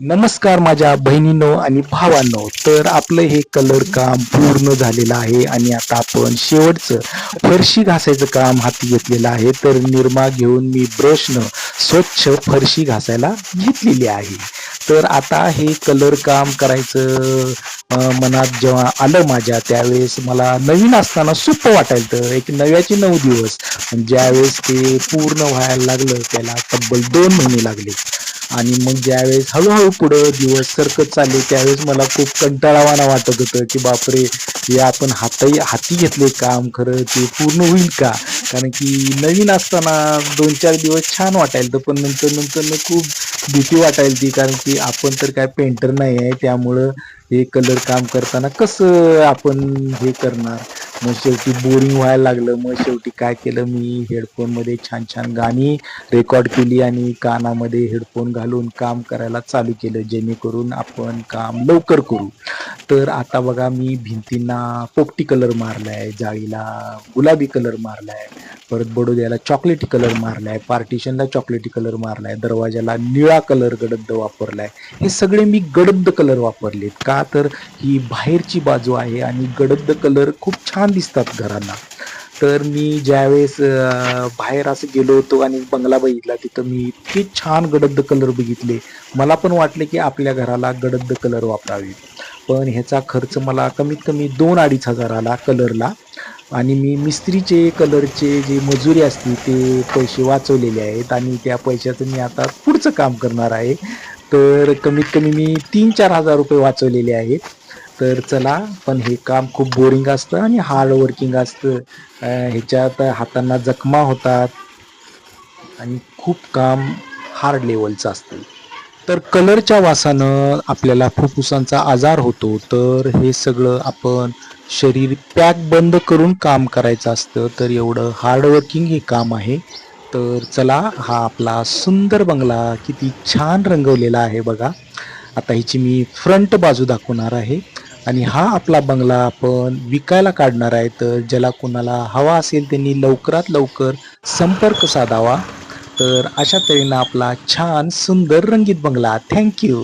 नमस्कार माझ्या बहिणींनो आणि भावांनो. तर आपलं हे कलर काम पूर्ण झालेलं आहे आणि आता आपण शेवटचं फरशी घासायचं काम हाती घेतलेलं आहे. तर निरमा घेऊन मी ब्रशनं स्वच्छ फरशी घासायला घेतलेली आहे. तर आता हे कलर काम करायचं मनात जेव्हा आलं माझ्या त्यावेळेस मला नवीन असताना सोपं वाटायचं एक नव्याचे नऊ दिवस. ज्यावेळेस ते पूर्ण व्हायला लागलं त्याला तब्बल दोन महिने लागले. आणि मग ज्यावेळेस हळूहळू पुढं दिवस सरकत चालले त्यावेळेस मला खूप कंटाळावाना वाटत होतं की बापरे हे आपण हाताही हाती घेतले काम खरं ते पूर्ण होईल का? कारण की नवीन असताना दोन चार दिवस छान वाटायला तर पण नंतर नंतर खूप भीती वाटायला ती कारण की आपण तर काय पेंटर नाही आहे त्यामुळं हे कलर काम करताना कसं आपण हे करणार? मग शेवटी बोरिंग व्हायला लागलं. मग शेवटी काय केलं? मी हेडफोनमध्ये छान छान गाणी रेकॉर्ड केली आणि कानामध्ये हेडफोन घालून काम करायला चालू केलं. जेणेकरून आपण काम लवकर करू. तर आता बघा मी भिंतींना पोपटी कलर मारलाय जाळीला गुलाबी कलर मारलाय परत बडोद्याला चॉकलेटी कलर मारलाय पार्टिशनला चॉकलेटी कलर मारलाय दरवाजाला निळा कलर गडद वापरलाय. हे सगळे मी गडद कलर वापरलेत. का तर ही बाहेरची बाजू आहे आणि गडद कलर खूप छान दिसतात घरांना. तर मी ज्यावेळेस बाहेर असं गेलो होतो आणि बंगला बघितला तिथं मी इतके छान गडद कलर बघितले. मला पण वाटले की आपल्या घराला गडद कलर वापरावे. पण ह्याचा खर्च मला कमीत कमी दोन अडीच हजार आला कलरला. आणि मी मिस्त्रीचे कलरचे जे मजुरी असते ते पैसे वाचवलेले आहेत आणि त्या पैशाचं मी आता पुढचं काम करणार आहे. तर कमीत कमी मी तीन चार हजार रुपये वाचवलेले आहेत. तर चला पण हे काम खूप बोरिंग असतं आणि हार्ड वर्किंग असतं. ह्याच्यात हातांना जखमा होतात. आणि खूप काम हार्ड लेवलचं असतं. तर कलरच्या वासानं आपल्याला फुफ्फुसांचा आजार होतो तर हे सगळं आपण शरीर पॅक बंद करून काम करायचं असतं तर एवढं हार्डवर्किंग हे काम आहे. तर चला हा आपला सुंदर बंगला किती छान रंगवलेला आहे बघा. आता हिची मी फ्रंट बाजू दाखवणार आहे. आणि हा आपला बंगला आपण विकायला काढणार आहे तर ज्याला कोणाला हवा असेल त्यांनी लवकरात लवकर संपर्क साधावा. तर अशा तऱ्हेनं आपला छान सुंदर रंगीत बंगला. थँक्यू